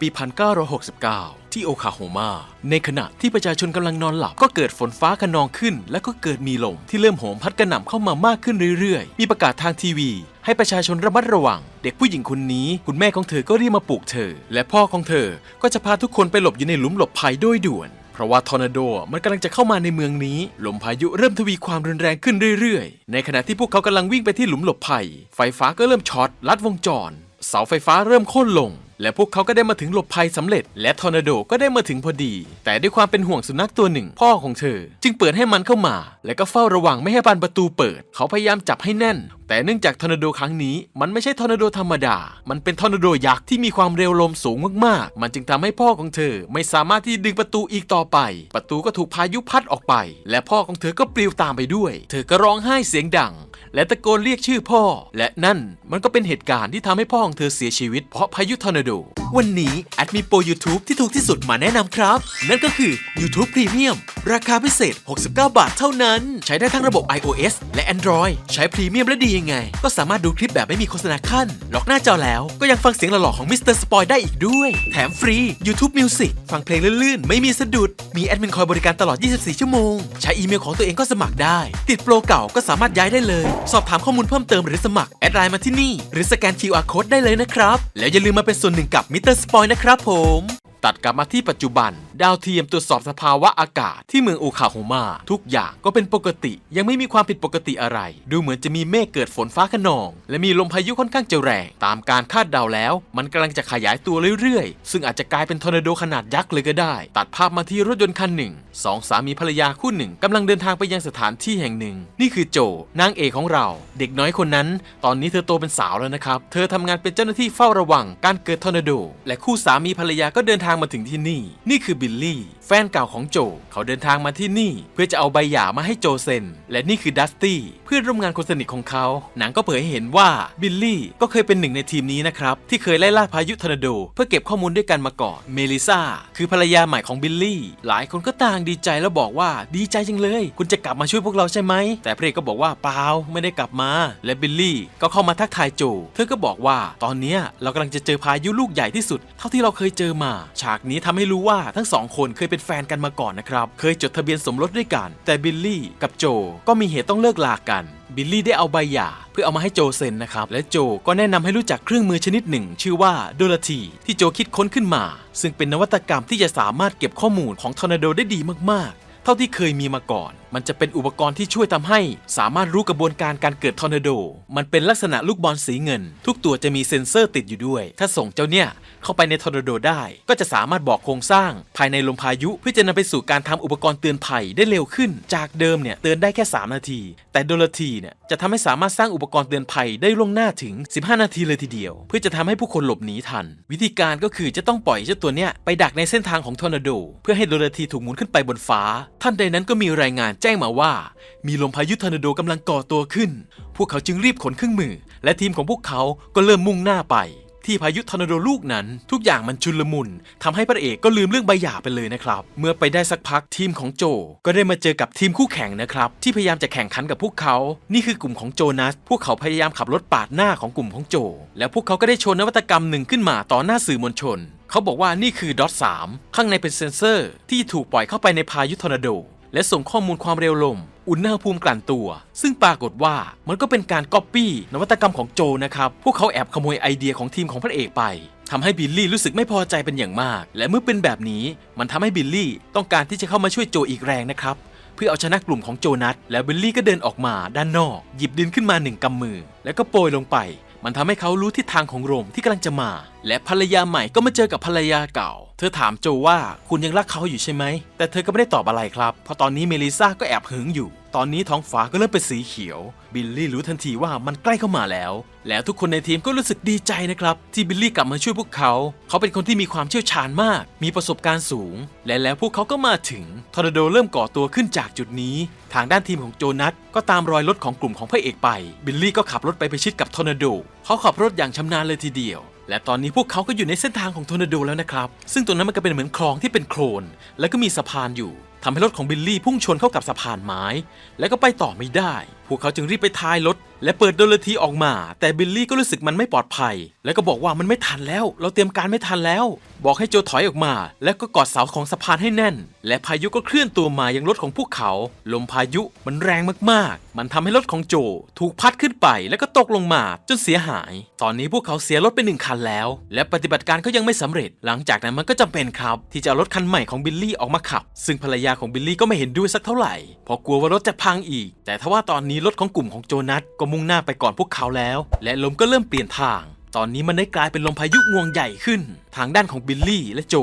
ปี 1969 ที่โอคลาโฮมา ในขณะที่ประชาชนกำลังนอนหลับ ก็เกิดฝนฟ้าคะนองขึ้น และก็เกิดมีลมที่เริ่มโหมพัดกระหน่ำเข้ามามากขึ้นเรื่อยๆ มีประกาศทางทีวี ให้ประชาชนระมัดระวัง เด็กผู้หญิงคนนี้ คุณแม่ของเธอก็รีบมาปลุกเธอ และพ่อของเธอก็จะพาทุกคนไปหลบอยู่ในหลุมหลบภัยโดยด่วนเพราะว่าทอร์นาโดมันกำลังจะเข้ามาในเมืองนี้ ลมพายุเริ่มทวีความรุนแรงขึ้นเรื่อยๆ ในขณะที่พวกเขากำลังวิ่งไปที่หลุมหลบภัย ไฟฟ้าก็เริ่มช็อตลัดวงจร เสาไฟฟ้าเริ่มโค่นลง และพวกเขาก็ได้มาถึงหลบภัยสำเร็จ และทอร์นาโดก็ได้มาถึงพอดี แต่ด้วยความเป็นห่วงสุนัขตัวหนึ่ง พ่อของเธอ จึงเปิดให้มันเข้ามา และก็เฝ้าระวังไม่ให้บานประตูเปิด เขาพยายามจับให้แน่น แต่เนื่องจากทอร์นาโดครั้งนี้ มันไม่ใช่ทอร์นาโดธรรมดา มันเป็นทอร์นาโดยักษ์ที่มีความเร็วลมสูงมากๆ มันจึงทำให้พ่อของเธอไม่สามารถที่ดึงประตูอีกต่อไป ประตูก็ถูกพายุพัดออกไป และพ่อของเธอก็ปลิวตามไปด้วย เธอก็ร้องไห้เสียงดัง และตะโกนเรียกชื่อพ่อ และนั่นมันก็เป็นเหตุการณ์ที่ทำให้พ่อของเธอเสียชีวิตเพราะพายุทอร์นาโดวันนี้แอดมีโปร YouTube ที่ถูกที่สุดมาแนะนำครับ นั่นก็คือ YouTube Premium ราคาพิเศษ 69 บาทเท่านั้น ใช้ได้ทั้งระบบ iOS และ Android ใช้พรีเมียมและดียังไง ก็สามารถดูคลิปแบบไม่มีโฆษณาขั้น ล็อกหน้าจอแล้วก็ยังฟังเสียงหล่อๆของมิสเตอร์สปอยได้อีกด้วย แถมฟรี YouTube Music ฟังเพลงลื่นๆ ไม่มีสะดุด มีแอดมินคอยบริการตลอด 24 ชั่วโมง ใช้อีเมลของตัวเองก็สมัครได้ ติดโปรเก่าก็สามารถย้ายได้เลย สอบถามข้อมูลเพิ่มเติมหรือสมัครแอดไลน์มาที่นี่ หรือสแกน QR Code ได้เลยนะครับ แล้วอย่าลืมมาเป็นส่วนหนึ่งกับมิเตอร์สปอยนะครับผม ตัดกลับมาที่ปัจจุบัน ดาวเทียมตรวจสอบสภาวะอากาศที่เมืองโอคาโฮมา ทุกอย่างก็เป็นปกติยังไม่มีความผิดปกติอะไร ดูเหมือนจะมีเมฆเกิดฝนฟ้าขนอง และมีลมพายุค่อนข้างจะแรง ตามการคาดเดาแล้ว มันกำลังจะขยายตัวเรื่อยๆ ซึ่งอาจจะกลายเป็นทอร์นาโดขนาดยักษ์เลยก็ได้ ตัดภาพมาที่รถยนต์คันหนึ่งสองสามีภรรยาคู่หนึ่งกำลังเดินทางไปยังสถานที่แห่งหนึ่ง นี่คือโจนางเอกของเรา เด็กน้อยคนนั้น ตอนนี้เธอโตเป็นสาวแล้วนะครับเธอทำงานเป็นเจ้าหน้าที่เฝ้าระวังการเกิดทอร์นาโด และคู่สามีภรรยาก็เดินทางมาถึงที่นี่ นี่คือบิลลี่ แฟนเก่าของโจ เขาเดินทางมาที่นี่ เพื่อจะเอาใบหย่ามาให้โจเซ็น และนี่คือดัสตี้เพื่อนร่วมงานคนสนิทของเขา หนังก็เผยให้เห็นว่าบิลลี่ก็เคยเป็นหนึ่งในทีมนี้นะครับ ที่เคยไล่ล่าพายุทอร์นาโด เพื่อเก็บข้อมูลด้วยกันมาก่อนเมลิซาคือภรรยาใหม่ของบิลลี่หลายคนก็ต่างดีใจแล้วบอกว่าดีใจจังเลย คุณจะกลับมาช่วยพวกเราใช่ไหมแต่พระเอกก็บอกว่าเปล่าไม่ได้กลับมา และบิลลี่ก็เข้ามาทักทายโจ เธอก็บอกว่าตอนนี้เรากำลังจะเจอพายุลูกใหญ่ที่สุด เท่าที่เราเคยเจอมา ฉากนี้ทำให้รู้ว่าทั้งสองคนเคยเป็นแฟนกันมาก่อนนะครับ เคยจดทะเบียนสมรสด้วยกัน แต่บิลลี่กับโจก็มีเหตุต้องเลิกลากัน บิลลี่ได้เอาใบหย่าเพื่อเอามาให้โจเซ็นนะครับ และโจก็แนะนำให้รู้จักเครื่องมือชนิดหนึ่ง ชื่อว่าโดลทีที่โจคิดค้นขึ้นมา ซึ่งเป็นนวัตกรรมที่จะสามารถเก็บข้อมูลของทอร์นาโดได้ดีมากๆ เท่าที่เคยมีมาก่อน มันจะเป็นอุปกรณ์ที่ช่วยทำให้ สามารถรู้กระบวนการการเกิดทอร์นาโด มันเป็นลักษณะลูกบอลสีเงิน ทุกตัวจะมีเซ็นเซอร์ติดอยู่ด้วย ถ้าส่งเจ้าเนี่ยเข้าไปในทอร์นาโดได้ ก็จะสามารถบอกโครงสร้าง ภายในลมพายุเพื่อจะนำไปสู่การทำอุปกรณ์เตือนภัยได้เร็วขึ้น จากเดิมเนี่ยเตือนได้แค่ 3 นาที แต่โดลทีเนี่ยจะทำให้สามารถสร้างอุปกรณ์เตือนภัยได้ล่วงหน้าถึง 15 นาทีเลยทีเดียว เพื่อจะทำให้ผู้คนหลบหนีทัน วิธีการก็คือจะต้องปล่อยเจ้าตัวเนี้ยไปดักในเส้นทางของทอร์นาโด เพื่อให้โดลทีถูกหมุนขึ้นไปบนฟ้า ท่านใดนั้นก็มีรายงานแจ้งมาว่า มีลมพายุทอร์นาโดกำลังก่อตัวขึ้น พวกเขาจึงรีบขนเครื่องมือ และทีมของพวกเขาก็เริ่มมุ่งหน้าไป ที่พายุทอร์นาโดลูกนั้น ทุกอย่างมันชุลมุนทำให้พระเอกก็ลืมเรื่องใบหย่าไปเลยนะครับ เมื่อไปได้สักพักทีมของโจ ก็ได้มาเจอกับทีมคู่แข่งนะครับ ที่พยายามจะแข่งขันกับพวกเขา นี่คือกลุ่มของโจนัส พวกเขาพยายามขับรถปาดหน้าของกลุ่มของโจ แล้วพวกเขาก็ได้โชว์นวัตกรรมหนึ่งขึ้นมาต่อหน้าสื่อมวลชน เขาบอกว่านี่คือดอท3ข้างในเป็นเซนเซอร์ ที่ถูกปล่อยเข้าไปในพายุทอร์นาโด และส่งข้อมูลความเร็วลม อุณหภูมิกลั่นตัว ซึ่งปรากฏว่ามันก็เป็นการก๊อปปี้นวัตกรรมของโจนะครับ พวกเขาแอบขโมยไอเดียของทีมของพระเอกไปทำให้บิลลี่รู้สึกไม่พอใจเป็นอย่างมาก และเมื่อเป็นแบบนี้มันทำให้บิลลี่ต้องการที่จะเข้ามาช่วยโจอีกแรงนะครับเพื่อเอาชนะกลุ่มของโจนัส แล้วบิลลี่ก็เดินออกมาด้านนอก หยิบดินขึ้นมาหนึ่งกำมือ แล้วก็โปรยลงไป มันทำให้เขารู้ทิศทางของรมที่กำลังจะมา และภรรยาใหม่ก็มาเจอกับภรรยาเก่า เธอถามโจว่าคุณยังรักเขาอยู่ใช่ไหม แต่เธอก็ไม่ได้ตอบอะไรครับ เพราะตอนนี้เมลิซาก็แอบหึงอยู่ตอนนี้ท้องฟ้าก็เริ่มเป็นสีเขียว บิลลี่รู้ทันทีว่ามันใกล้เข้ามาแล้ว แล้วทุกคนในทีมก็รู้สึกดีใจนะครับ ที่บิลลี่กลับมาช่วยพวกเขา เขาเป็นคนที่มีความเชี่ยวชาญมาก มีประสบการณ์สูง และแล้วพวกเขาก็มาถึงทอร์นาโดเริ่มก่อตัวขึ้นจากจุดนี้ ทางด้านทีมของโจนัสก็ตามรอยรถของกลุ่มของพระเอกไป บิลลี่ก็ขับรถไปไปชิดกับทอร์นาโดเขาขับรถอย่างชำนาญเลยทีเดียว และตอนนี้พวกเขาก็อยู่ในเส้นทางของทอร์นาโดแล้วนะครับ ซึ่งตรงนั้นมันก็เป็นเหมือนคลองที่เป็นโคลน และก็มีสะพานอยู่ททำให้รถของบิลลี่พุ่งชนเข้ากับสะพานไม้ และก็ไปต่อไม่ได้ พวกเขาจึงรีบไปท้ายรถ และเปิดโดลทีออกมา แต่บิลลี่ก็รู้สึกมันไม่ปลอดภัย และก็บอกว่ามันไม่ทันแล้ว เราเตรียมการไม่ทันแล้วบอกให้โจถอยออกมา แล้วก็กอดเสาของสะพานให้แน่น และพายุก็เคลื่อนตัวมายังรถของพวกเขา ลมพายุมันแรงมากๆ มันทำให้รถของโจถูกพัดขึ้นไปแล้วก็ตกลงมาจนเสียหาย ตอนนี้พวกเขาเสียรถไปหนึ่งคันแล้ว และปฏิบัติการก็ยังไม่สำเร็จ หลังจากนั้นมันก็จำเป็นครับ ที่จะเอารถคันใหม่ของบิลลี่ออกมาขับ ซึ่งภรรยาของบิลลี่ก็ไม่เห็นด้วยสักเท่าไหร่เพราะกลัวว่ารถจะพังอีก แต่ทว่าตอนนี้รถของกลุ่มของโจนัสก็มุ่งหน้าไปก่อนพวกเขาแล้ว และลมก็เริ่มเปลี่ยนทาง ตอนนี้มันได้กลายเป็นลมพายุงวงใหญ่ขึ้น ทางด้านของบิลลี่และโจ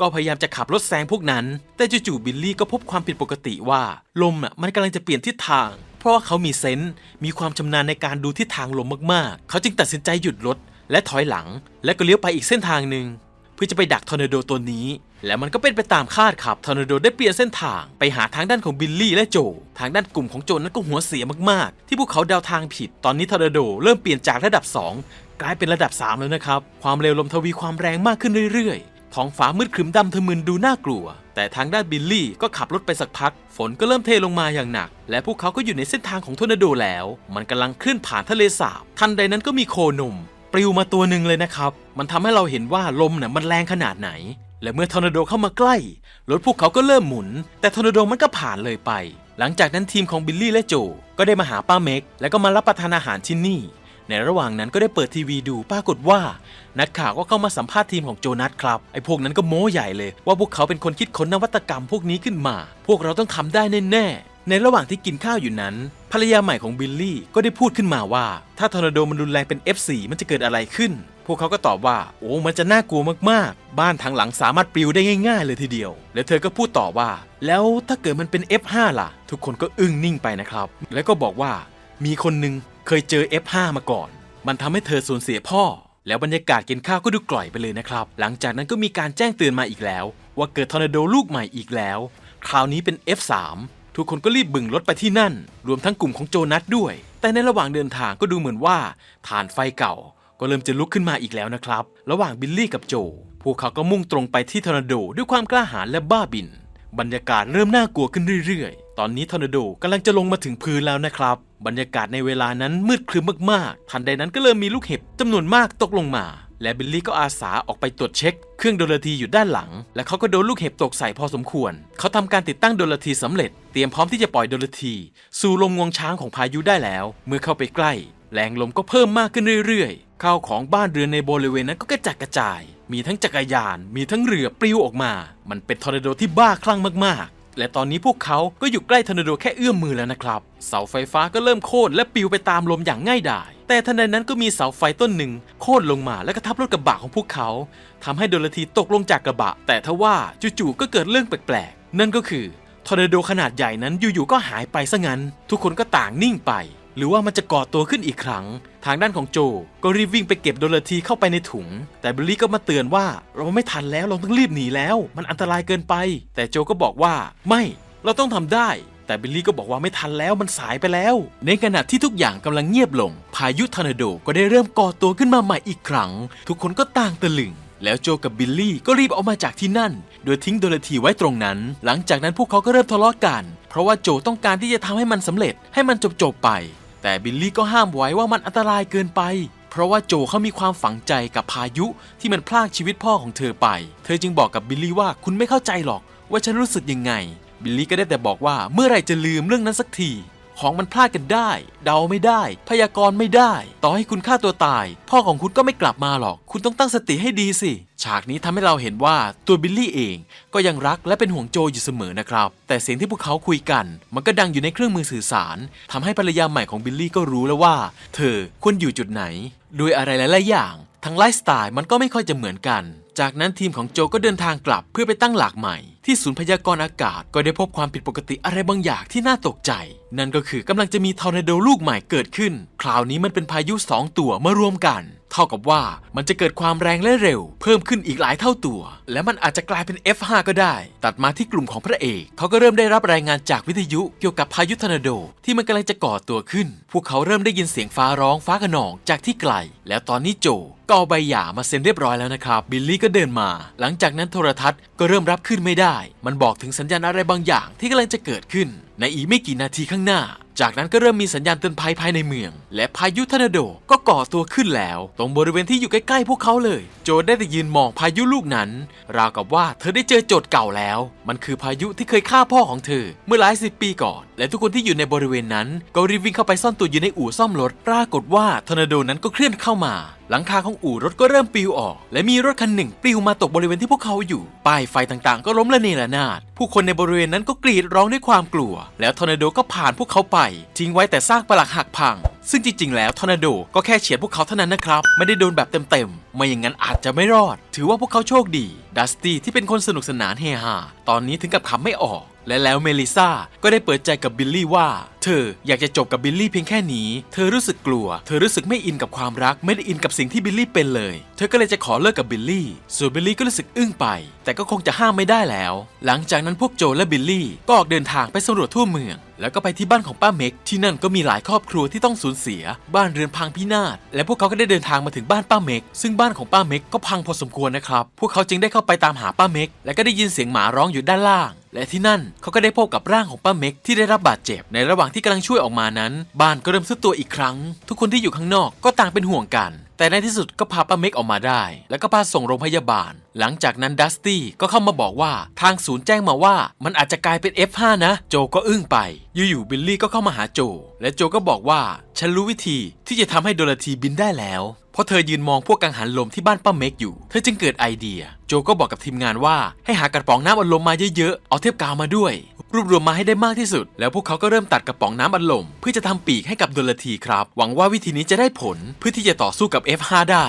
ก็พยายามจะขับรถแซงพวกนั้น แต่จู่ๆบิลลี่ก็พบความผิดปกติว่า ลมอะมันกำลังจะเปลี่ยนทิศทาง เพราะว่าเขามีเซนส์มีความชำนาญในการดูทิศทางลมมากๆ เขาจึงตัดสินใจหยุดรถและถอยหลัง และก็เลี้ยวไปอีกเส้นทางหนึ่งเพื่อจะไปดักทอร์นาโดตัวนี้ และมันก็เป็นไปตามคาดครับทอร์นาโดได้เปลี่ยนเส้นทางไปหาทางด้านของบิลลี่และโจ ทางด้านกลุ่มของโจนั้นก็หัวเสียมากๆ ที่พวกเขาเดาทางผิด ตอนนี้ทอร์นาโดเริ่มเปลี่ยนจากระดับ 2 กลายเป็นระดับ 3 แล้วนะครับ ความเร็วลมทวีความแรงมากขึ้นเรื่อยๆ ท้องฟ้ามืดครึมดำทะมึนดูน่ากลัว แต่ทางด้านบิลลี่ก็ขับรถไปสักพัก ฝนก็เริ่มเทลงมาอย่างหนัก และพวกเขาก็อยู่ในเส้นทางของทอร์นาโดแล้ว มันกำลังเคลื่อนผ่านทะเลสาบ ทันใดนั้นก็มีโคหนุ่มปลิวมาตัวหนึ่งเลยนะครับ มันทำให้เราเห็นว่าลมน่ะมันแรงขนาดไหน และเมื่อทอร์นาโดเข้ามาใกล้ รถพวกเขาก็เริ่มหมุน แต่ทอร์นาโดมันก็ผ่านเลยไป หลังจากนั้นทีมของบิลลี่และโจก็ได้มาหาป้าเม็ก แล้วก็มารับประทานอาหารที่นี่ ในระหว่างนั้นก็ได้เปิดทีวีดูปรากฏว่า นักข่าวก็เข้ามาสัมภาษณ์ทีมของโจนัสครับไอ้พวกนั้นก็โม้ใหญ่เลยว่าพวกเขาเป็นคนคิดค้นนวัตกรรมพวกนี้ขึ้นมา พวกเราต้องทำได้แน่ๆในระหว่างที่กินข้าวอยู่นั้น ภรรยาใหม่ของบิลลี่ก็ได้พูดขึ้นมาว่า ถ้าทอร์นาโดมันรุนแรงเป็น F4 มันจะเกิดอะไรขึ้น พวกเขาก็ตอบว่า โอ้มันจะน่ากลัวมากๆ บ้านทางหลังสามารถปลิวได้ง่าย ๆ เลยทีเดียว แล้วเธอก็พูดต่อว่า แล้วถ้าเกิดมันเป็น F5 ล่ะ ทุกคนก็อึ้งนิ่งไปนะครับ แล้วก็บอกว่ามีคนหนึ่ง เคยเจอ F5 มาก่อน มันทำให้เธอสูญเสียพ่อ แล้วบรรยากาศกินข้าวก็ดูกล่อยไปเลยนะครับ หลังจากนั้นก็มีการแจ้งเตือนมาอีกแล้ว ว่าเกิดทอร์นาโดลูกใหม่อีกแล้ว คราวนี้เป็น F3 ทุกคนก็รีบบึงรถไปที่นั่น รวมทั้งกลุ่มของโจนัสด้วย แต่ในระหว่างเดินทางก็ดูเหมือนว่าฐานไฟเก่า ก็เริ่มจะลุกขึ้นมาอีกแล้วนะครับ ระหว่างบิลลี่กับโจ พวกเขาก็มุ่งตรงไปที่ทอร์นาโดด้วยความกล้าหาญและบ้าบิน บรรยากาศเริ่มน่ากลัวขึ้นเรื่อยๆ ตอนนี้ทอร์นาโดกำลังจะลงมาถึงพื้นแล้วนะครับ บรรยากาศในเวลานั้นมืดครึ้มมากๆ ทันใดนั้นก็เริ่มมีลูกเห็บจำนวนมากตกลงมา และบิลลี่ก็อาสาออกไปตรวจเช็ค เครื่องโดลทีอยู่ด้านหลัง และเขาก็โดนลูกเห็บตกใส่พอสมควร เขาทำการติดตั้งโดลทีสำเร็จ เตรียมพร้อมที่จะปล่อยโดลทีสู่ลมงวงช้างของพายุได้แล้ว เมื่อเข้าไปใกล้ แรงลมก็เพิ่มมากขึ้นเรื่อยๆข้าวของบ้านเรือนในบริเวณนั้นก็กระจัดกระจาย มีทั้งจักรยาน มีทั้งเรือปลิวออกมา มันเป็นทอร์นาโดที่บ้าคลั่งมากๆ และตอนนี้พวกเขาก็อยู่ใกล้ทอร์นาโดแค่เอื้อมมือแล้วนะครับ เสาไฟฟ้าก็เริ่มโค่นและปลิวไปตามลมอย่างง่ายดาย แต่ทันใดนั้นก็มีเสาไฟต้นหนึ่งโค่นลงมาและก็ทับรถกระบะของพวกเขาทำให้โดลทีตกลงจากกระบะ แต่ทว่าจู่ๆก็เกิดเรื่องแปลกๆ นั่นก็คือทอร์นาโดขนาดใหญ่นั้นอยู่ๆก็หายไปซะงั้น ทุกคนก็ต่างนิ่งไป หรือว่ามันจะก่อตัวขึ้นอีกครั้ง ทางด้านของโจ ก็รีบวิ่งไปเก็บโดลทีเข้าไปในถุง แต่บิลลี่ก็มาเตือนว่าเราไม่ทันแล้วเราต้องรีบหนีแล้ว มันอันตรายเกินไป แต่โจก็บอกว่าไม่เราต้องทำได้แต่บิลลี่ก็บอกว่าไม่ทันแล้วมันสายไปแล้ว ในขณะที่ทุกอย่างกำลังเงียบลง พายุทอร์นาโดก็ได้เริ่มก่อตัวขึ้นมาใหม่อีกครั้ง ทุกคนก็ต่างตะลึง แล้วโจกับบิลลี่ก็รีบออกมาจากที่นั่น โดยทิ้งโดลทีไว้ตรงนั้น หลังจากนั้นพวกเขาก็เริ่มทะเลาะกัน เพราะว่าโจต้องการที่จะทำให้มันสำเร็จให้มันจบๆไป แต่บิลลี่ก็ห้ามไว้ว่ามันอันตรายเกินไป เพราะว่าโจเขามีความฝังใจกับพายุที่มันพลากชีวิตพ่อของเธอไป เธอจึงบอกกับบิลลี่ว่าคุณไม่เข้าใจหรอกว่าฉันรู้สึกยังไง บิลลี่ก็ได้แต่บอกว่าเมื่อไหรจะลืมเรื่องนั้นสักที ของมันพลาดกันได้ เดาไม่ได้ พยากรณ์ไม่ได้ ต่อให้คุณฆ่าตัวตาย พ่อของคุณก็ไม่กลับมาหรอก คุณต้องตั้งสติให้ดีสิ ฉากนี้ทำให้เราเห็นว่าตัวบิลลี่เองก็ยังรักและเป็นห่วงโจอยู่เสมอนะครับ แต่เสียงที่พวกเขาคุยกัน มันก็ดังอยู่ในเครื่องมือสื่อสารทำให้ภรรยาใหม่ของบิลลี่ก็รู้แล้วว่า เธอควรอยู่จุดไหน โดยอะไรหลายๆอย่าง ทั้งไลฟ์สไตล์มันก็ไม่ค่อยจะเหมือนกัน จากนั้นทีมของโจก็เดินทางกลับเพื่อไปตั้งหลักใหม่ ที่ศูนย์พยากรณ์อากาศก็ได้พบความผิดปกติอะไรบางอย่างที่น่าตกใจ นั่นก็คือกำลังจะมีทอร์นาโดลูกใหม่เกิดขึ้น คราวนี้มันเป็นพายุสองตัวมารวมกัน เท่ากับว่ามันจะเกิดความแรงและเร็ว เพิ่มขึ้นอีกหลายเท่าตัว และมันอาจจะกลายเป็น F5 ก็ได้ ตัดมาที่กลุ่มของพระเอกเขาก็เริ่มได้รับรายงานจากวิทยุเกี่ยวกับพายุทอร์นาโดที่มันกำลังจะก่อตัวขึ้น พวกเขาเริ่มได้ยินเสียงฟ้าร้องฟ้าขนองจากที่ไกล แล้วตอนนี้โจก็เอาใบหย่ามาเซ็นเรียบร้อยแล้วนะครับบิลลี่ก็เดินมา หลังจากนั้นโทรทัศน์ก็เริ่มรับขึ้นไม่ได้ มันบอกถึงสัญญาณอะไรบางอย่างที่กำลังจะเกิดขึ้น ในอีกไม่กี่นาทีข้างหน้า จากนั้นก็เริ่มมีสัญญาณเตือนภัยภายในเมือง และพายุทอร์นาโดก็ก่อตัวขึ้นแล้ว ตรงบริเวณที่อยู่ใกล้ๆพวกเขาเลย โจได้แต่ยืนมองพายุลูกนั้น ราวกับว่าเธอได้เจอโจทย์เก่าแล้ว มันคือพายุที่เคยฆ่าพ่อของเธอ เมื่อหลายสิบปีก่อน และทุกคนที่อยู่ในบริเวณนั้น ก็รีบวิ่งเข้าไปซ่อนตัวอยู่ในอู่ซ่อมรถ ปรากฏว่าทอร์นาโดนั้นก็เคลื่อนเข้ามา หลังคาของอู่รถก็เริ่มปลิวออก และมีรถคันหนึ่งปลิวมาตกบริเวณที่พวกเขาอยู่ ป้ายไฟต่างๆ ก็ล้มละเนระนาด ผู้คนในบริเวณนั้นก็กรีดร้องด้วยความกลัว แล้วทอร์นาโดก็ผ่านพวกเขาไป ทิ้งไว้แต่ซากปลักหักพัง ซึ่งจริงๆ แล้วทอร์นาโดก็แค่เฉียดพวกเขาเท่านั้นนะครับ ไม่ได้โดนแบบเต็มๆ ไม่อย่างนั้นอาจจะไม่รอด ถือว่าพวกเขาโชคดี ดัสตี้ที่เป็นคนสนุกสนานเฮฮา ตอนนี้ถึงกับขำไม่ออก และแล้วเมลิซาก็ได้เปิดใจกับบิลลี่ว่า เธออยากจะจบกับบิลลี่เพียงแค่นี้ เธอรู้สึกกลัว เธอรู้สึกไม่อินกับความรัก ไม่ได้อินกับสิ่งที่บิลลี่เป็นเลย เธอก็เลยจะขอเลิกกับบิลลี่ ส่วนบิลลี่ก็รู้สึกอึ้งไป แต่ก็คงจะห้ามไม่ได้แล้ว หลังจากนั้นพวกโจและบิลลี่ก็ออกเดินทางไปสำรวจทั่วเมือง แล้วก็ไปที่บ้านของป้าเม็ก ที่นั่นก็มีหลายครอบครัวที่ต้องสูญเสีย บ้านเรือนพังพินาศ และพวกเขาก็ได้เดินทางมาถึงบ้านป้าเม็ก ซึ่งบ้านของป้าเม็กก็พังพอสมควรนะครับ พวกเขาจึงได้เข้าไปตามหาป้าเม็ก และก็ได้ยินเสียงหมาร้องอยู่ด้านล่าง และที่นั่นเขาก็ได้พบกับร่างของป้าเม็กที่ได้รับบาดเจ็บในระหว่างที่กำลังช่วยออกมานั้น บ้านก็เริ่มซุดตัวอีกครั้ง ทุกคนที่อยู่ข้างนอกก็ต่างเป็นห่วงกัน แต่ในที่สุดก็พาป้าเม็กออกมาได้ แล้วก็พาส่งโรงพยาบาล หลังจากนั้นดัสตี้ก็เข้ามาบอกว่าทางศูนย์แจ้งมาว่า มันอาจจะกลายเป็น F5 นะ โจก็อึ้งไป อยู่ๆบิลลี่ก็เข้ามาหาโจ และโจก็บอกว่าฉันรู้วิธีที่จะทำให้โดลทีบินได้แล้ว เพราะเธอยืนมองพวกกังหันลมที่บ้านป้าเมกอยู่ เธอจึงเกิดไอเดีย โจก็บอกกับทีมงานว่าให้หากระป๋องน้ำอัดลมมาเยอะๆ เอาเทปกาวมาด้วย รวบรวมมาให้ได้มากที่สุด แล้วพวกเขาก็เริ่มตัดกระป๋องน้ำอัดลม เพื่อจะทำปีกให้กับโดลทีครับ หวังว่าวิธีนี้จะได้ผลเพื่อที่จะต่อสู้กับ F5 ได้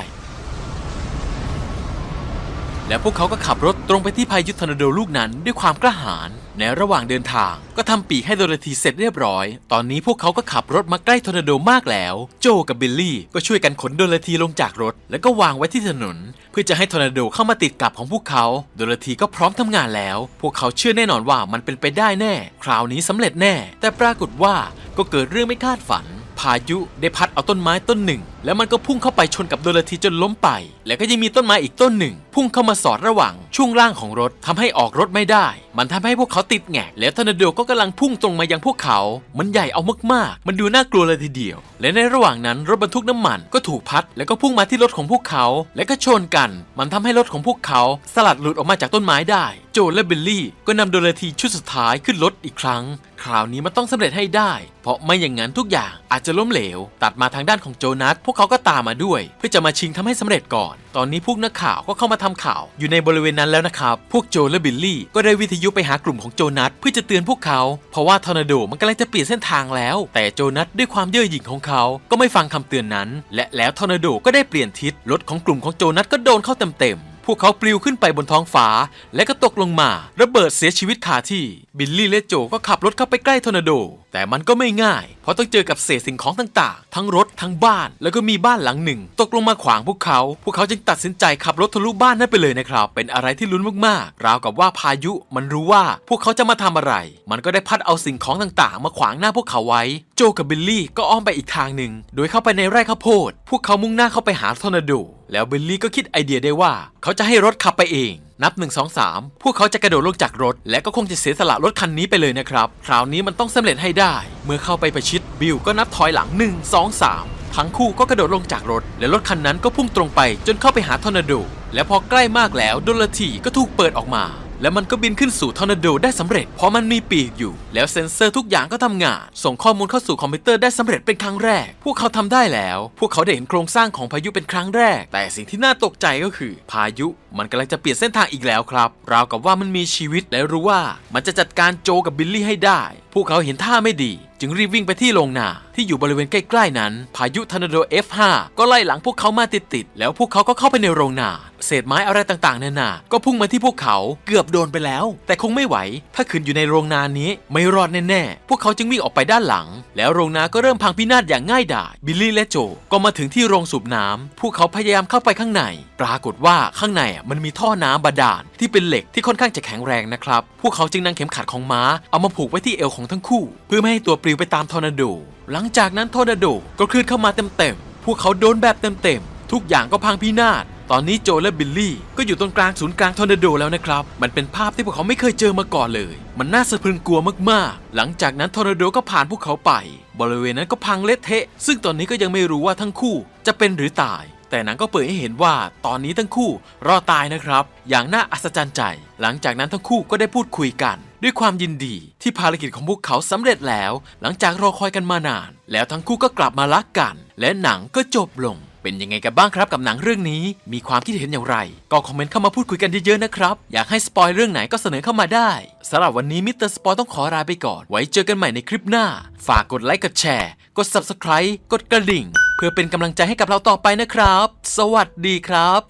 แล้วพวกเขาก็ขับรถตรงไปที่พายุทอร์นาโดลูกนั้นด้วยความกระหายในระหว่างเดินทางก็ทำปีกให้โดโรธีเสร็จเรียบร้อย ตอนนี้พวกเขาก็ขับรถมาใกล้ทอร์นาโดมากแล้ว โจกับบิลลี่ก็ช่วยกันขนโดโรธีลงจากรถ แล้วก็วางไว้ที่ถนน เพื่อจะให้ทอร์นาโดเข้ามาติดกับของพวกเขา โดโรธีก็พร้อมทำงานแล้ว พวกเขาเชื่อแน่นอนว่ามันเป็นไปได้แน่ คราวนี้สำเร็จแน่ แต่ปรากฏว่าก็เกิดเรื่องไม่คาดฝัน พายุได้พัดเอาต้นไม้ต้นหนึ่ง แล้วมันก็พุ่งเข้าไปชนกับโดโรธีจนล้มไป แล้วก็ยังมีต้นไม้อีกต้นหนึ่ง พุ่งเข้ามาสอดระหว่างช่วงล่างของรถทำให้ออกรถไม่ได้ มันทำให้พวกเขาติดแงกแล้วทอร์นาโดก็กำลังพุ่งตรงมายังพวกเขา มันใหญ่เอามากๆ มันดูน่ากลัวเลยทีเดียว และในระหว่างนั้นรถบรรทุกน้ำมันก็ถูกพัด แล้วก็พุ่งมาที่รถของพวกเขา และก็ชนกัน มันทำให้รถของพวกเขาสลัดหลุดออกมาจากต้นไม้ได้ โจและบิลลี่ก็นำโดโรธีชุดสุดท้ายขึ้นรถอีกครั้ง ราวนี้มันต้องสำเร็จให้ได้ เพราะไม่อย่างนั้นทุกอย่างอาจจะล้มเหลว ตัดมาทางด้านของโจนัสพวกเขาก็ตามมาด้วย เพื่อจะมาชิงทำให้สำเร็จก่อน ตอนนี้พวกนักข่าวก็เข้ามาทำข่าวอยู่ในบริเวณนั้นแล้วนะครับ พวกโจและบิลลี่ก็ได้วิทยุไปหากลุ่มของโจนัสเพื่อจะเตือนพวกเขา เพราะว่าทอร์นาโดมันกำลังจะเปลี่ยนเส้นทางแล้ว แต่โจนัสด้วยความเย่อหยิ่งของเขาก็ไม่ฟังคำเตือนนั้น และแล้วทอร์นาโดก็ได้เปลี่ยนทิศรถของกลุ่มของโจนัสก็โดนเข้าเต็มๆ พวกเขาปลิวขึ้นไปบนท้องฟ้า และก็ตกลงมา ระเบิดเสียชีวิตคาที่ บิลลี่และโจก็ขับรถเข้าไปใกล้ทอร์นาโด แต่มันก็ไม่ง่าย ราะต้องเจอกับเศษสิ่งของต่างๆ ทั้งรถทั้งบ้าน แล้วก็มีบ้านหลังหนึ่ง ตกลงมาขวางพวกเขา พวกเขาจึงตัดสินใจขับรถทะลุบ้านนั้นไปเลยนะครับ เป็นอะไรที่ลุ้นมากๆ ราวกับว่าพายุมันรู้ว่าพวกเขาจะมาทำอะไร มันก็ได้พัดเอาสิ่งของต่างๆ มาขวางหน้าพวกเขาไว้ โจกับบิลลี่ก็อ้อมไปอีกทางหนึ่ง โดยเข้าไปในไร่ข้าวโพด พวกเขามุ่งหน้าเข้าไปหาทอร์นาโด แล้วบิลลี่ก็คิดไอเดียได้ว่า เขาจะให้รถขับไปเอง นับ 1 2 3 พวกเขาจะกระโดดลงจากรถ และก็คงจะเสียสละรถคันนี้ไปเลยนะครับ คราวนี้มันต้องสำเร็จให้ได้ เมื่อเข้าไปประชิดบิลก็นับถอยหลัง 1 2 3 ทั้งคู่ก็กระโดดลงจากรถ และรถคันนั้นก็พุ่งตรงไป จนเข้าไปหาทอร์นาโด และพอใกล้มากแล้วโดลทีก็ถูกเปิดออกมา แล้วมันก็บินขึ้นสู่ทอร์นาโดได้สำเร็จ เพราะมันมีปีกอยู่ แล้วเซ็นเซอร์ทุกอย่างก็ทำงาน ส่งข้อมูลเข้าสู่คอมพิวเตอร์ได้สำเร็จเป็นครั้งแรก พวกเขาทำได้แล้ว พวกเขาได้เห็นโครงสร้างของพายุเป็นครั้งแรก แต่สิ่งที่น่าตกใจก็คือ พายุมันกำลังจะเปลี่ยนเส้นทางอีกแล้วครับ ราวกับว่ามันมีชีวิตและรู้ว่า มันจะจัดการโจกับบิลลี่ให้ได้ พวกเขาเห็นท่าไม่ดีจึงรีบวิ่งไปที่โรงนาที่อยู่บริเวณใกล้ๆนั้น พายุทอร์นาโด F5 ก็ไล่หลังพวกเขามาติดๆแล้วพวกเขาก็เข้าไปในโรงนาเศษไม้อะไรต่างๆนานา ก็พุ่งมาที่พวกเขาเกือบโดนไปแล้ว แต่คงไม่ไหว ถ้าขืนอยู่ในโรงนานี้ไม่รอดแน่ๆ พวกเขาจึงวิ่งออกไปด้านหลัง แล้วโรงนาก็เริ่มพังพินาศอย่างง่ายดาย บิลลี่และโจ ก็มาถึงที่โรงสูบน้ำพวกเขาพยายามเข้าไปข้างใน ปรากฏว่าข้างในมันมีท่อน้ำบาดาล ที่เป็นเหล็กที่ค่อนข้างจะแข็งแรงนะครับ พวกเขาจึงนำเข็มขัดของม้าเอามาผูกไว้ที่เอวของทั้งคู่ เพื่อไม่ให้ตัวปลิวไปตามทอร์นาโด หลังจากนั้นทอร์นาโดก็คลื่นเข้ามาเต็มๆ พวกเขาโดนแบบเต็มๆ ทุกอย่างก็พังพินาศ ตอนนี้โจและบิลลี่ก็อยู่ตรงกลางศูนย์กลางทอร์นาโดแล้วนะครับ มันเป็นภาพที่พวกเขาไม่เคยเจอมาก่อนเลย มันน่าสะพรึงกลัวมากๆ หลังจากนั้นทอร์นาโดก็ผ่านพวกเขาไป บริเวณนั้นก็พังเละเทะ ซึ่งตอนนี้ก็ยังไม่รู้ว่าทั้งคู่จะเป็นหรือตาย แต่หนังก็เปิดให้เห็นว่าตอนนี้ทั้งคู่รอดตายนะครับ อย่างน่าอัศจรรย์ใจ หลังจากนั้นทั้งคู่ก็ได้พูดคุยกัน ด้วยความยินดีที่ภารกิจของพวกเขาสำเร็จแล้ว หลังจากรอคอยกันมานาน แล้วทั้งคู่ก็กลับมารักกัน และหนังก็จบลงเป็นยังไงกันบ้างครับกับหนังเรื่องนี้ มีความคิดเห็นอย่างไร ก็คอมเมนต์เข้ามาพูดคุยกันเยอะๆนะครับ อยากให้สปอยเรื่องไหนก็เสนอเข้ามาได้สำหรับวันนี้มิสเตอร์สปอยต้องขอลาไปก่อน ไว้เจอกันใหม่ในคลิปหน้า ฝากกดไลค์กดแชร์ กด subscribe กดกระดิ่ง เพื่อเป็นกำลังใจให้กับเราต่อไปนะครับ สวัสดีครับ